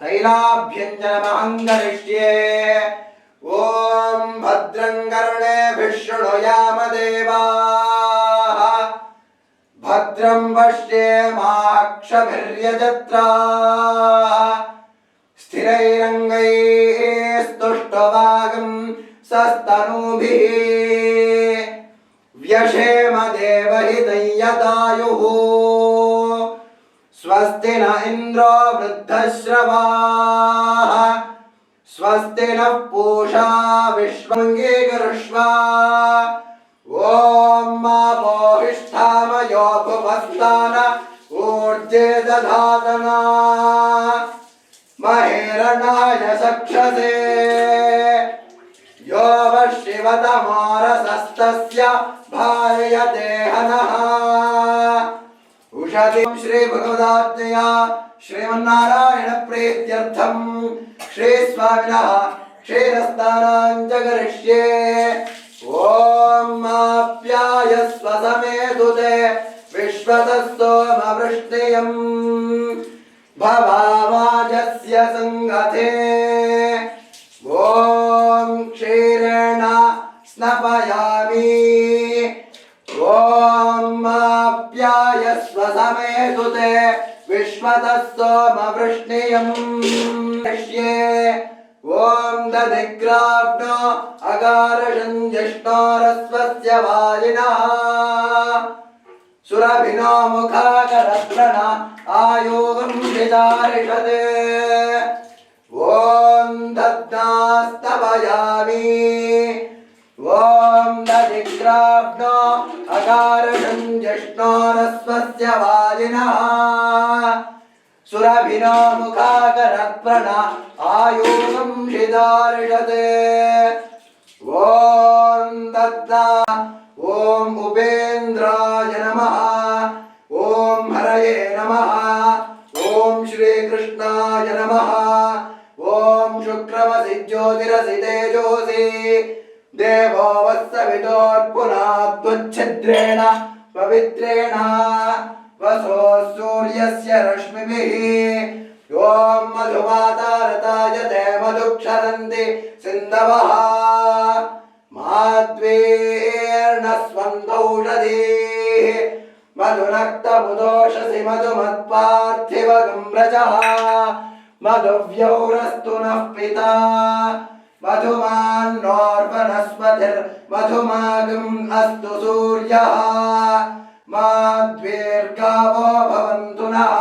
तैलाभ्यञ्जनमहङ्गरिष्ये ॐ भद्रङ्गरुणेभिशृणुयाम देवाः भद्रं पश्येमाक्षभिर्यजत्राः स्थिरैरङ्गैः स्तुष्टवागं सस्तनूभिः व्यशे देवहितं यदायुः स्वस्ति न इन्द्रो वृद्धश्रवाः स्वस्ति नः पूषा विश्वङ्गीकर्ष्व ॐ मा मोहिष्ठामयो भुवस्तान ऊर्जे दधातना శ్రీ భగవదాజ్ఞయ శ్రీమన్నారాయణ ప్రీత్యర్థం శ్రీ స్వామిన క్షీరస్థానాం జగరిష్యే ఓం మాప్యాయ స్వసమేతు తే విశ్వతస్తోమవృష్ణయం భవావాజస్య సంగతే ఓం క్షీరేణ స్నపయామి ओमाप्यायस्वसमेतु ते विश्वतः सोमवृष्णियम् ॐ दधिग्राब्णो अगारषन् जिष्णोरस्वस्य वालिनः सुरभिनो मुखाकरत्रण आयोगम् विदारिषत् ॐ दद्नास्तवयामि ॐ दधिग्राव्नो अकारशं जिष्णोरस्वस्य वाजिनः सुरभिनो मुखाकरत्रण आयोगं विदारिषते ॐ दद्दा सूर्यस्य रश्मिभिः ॐ मधुमातारताय ते मधुक्षरन्ति सिन्धवः माद्वेर्णस्वन्तौषधीः मधुनक्तमुदोषसि मधुमत्पार्थिवगम्रजः मधुव्यौरस्तु नः पिता मधुमान्नोर्वनस्पतिर्मधुमागम् अस्तु सूर्यः మాద్వేర్గావో భవంతు నః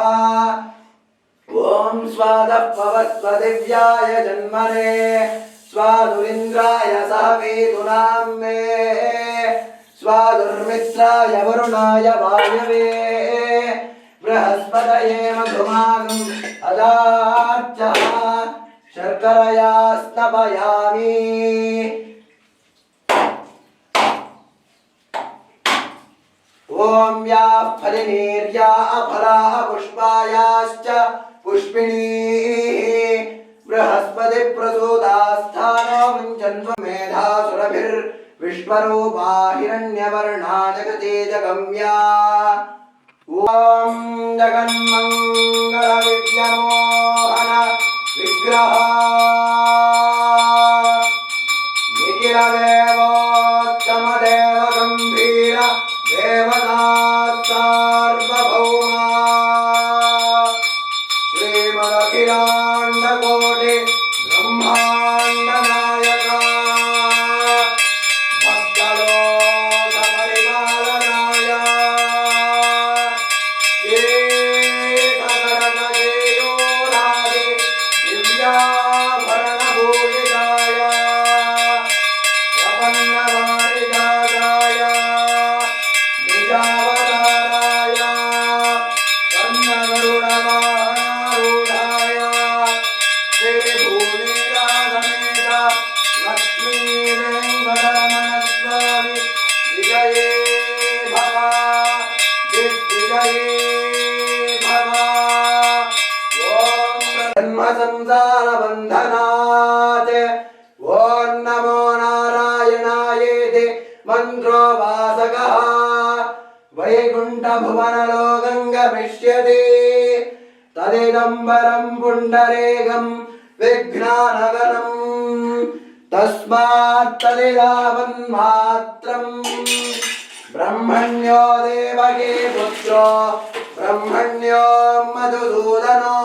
ఓం స్వాదః పవస్వదివ్యాయ జన్మనే స్వాదురింద్రాయ సహవేతునాం మే स्वादुर्मित्राय वरुणाय वायवे बृहस्पतये मधुमान् अदार्चः शर्करया स्नपयामि ॐ या फलिनीर्या अफलाः पुष्पायाश्च पुष्पिणीः बृहस्पतिप्रसूदास्थानो मुञ्चन्व मेधासुरभिर्विश्वरूपा हिरण्यवर्णा जगते जगम्या ॐ जगन्मङ्गलविद्यमोहन विग्रहा జన్మ సంసార బంధనాత్ ఓం నమో నారాయణాయేతి మంత్రోపాసక వైకుంఠ భువనలోకం గమిష్యతి తదిదంబరం పుండరేగం విఘ్నానగరం తస్మాత్తదిరావన్మాత్రం బ్రహ్మణ్యో దేవకీ పుత్రో బ్రహ్మణ్యో మధుసూదనో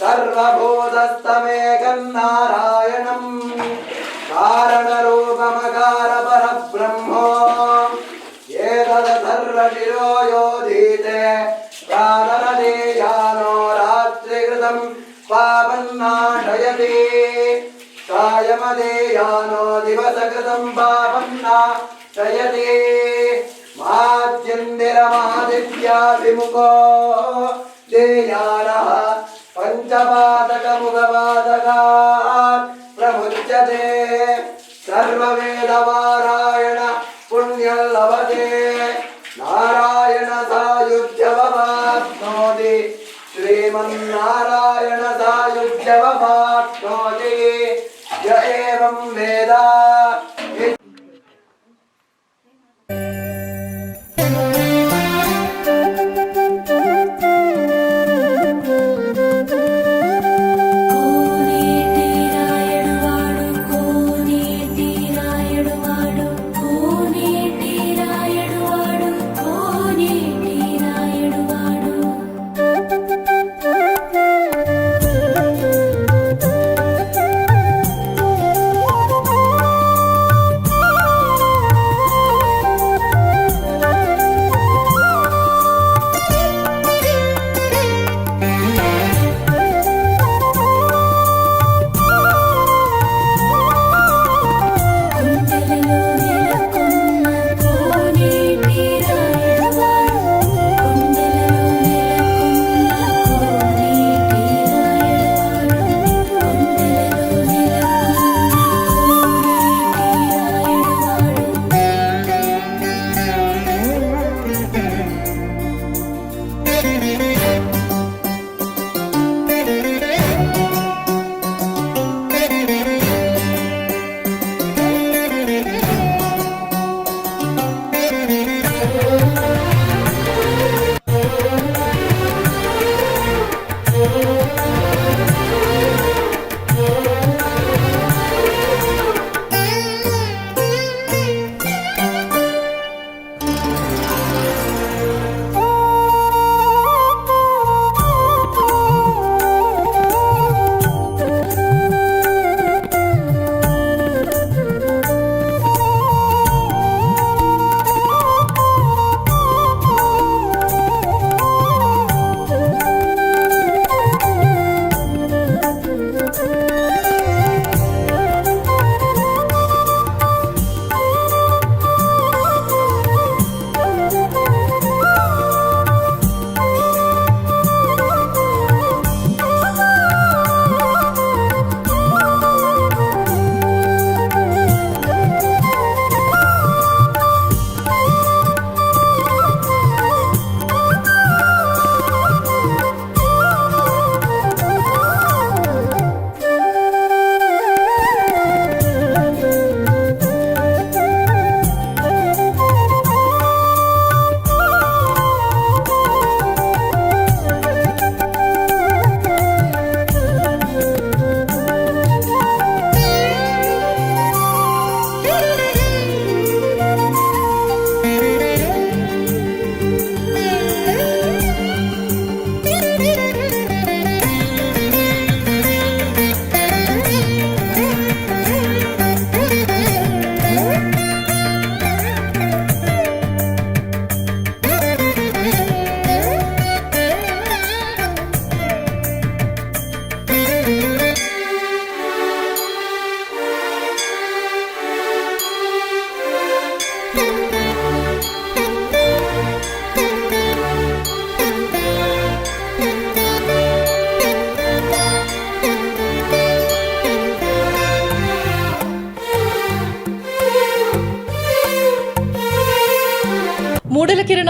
సర్వభూతస్తమేకన్నారాయణం కారణరూపమకార పరబ్రహ్మో ఏతదసర్వశిరో యోధీతే ప్రాణనీయానో రాత్రికృతం పాపన్నాశయతి సాయమదేయానో దివసకృతం పాపన్నా శయతి माद्यन्दिरमादित्याभिमुखो देयानः पञ्चपादकमुखपादकात् प्रमुच्यते सर्ववेदवारायण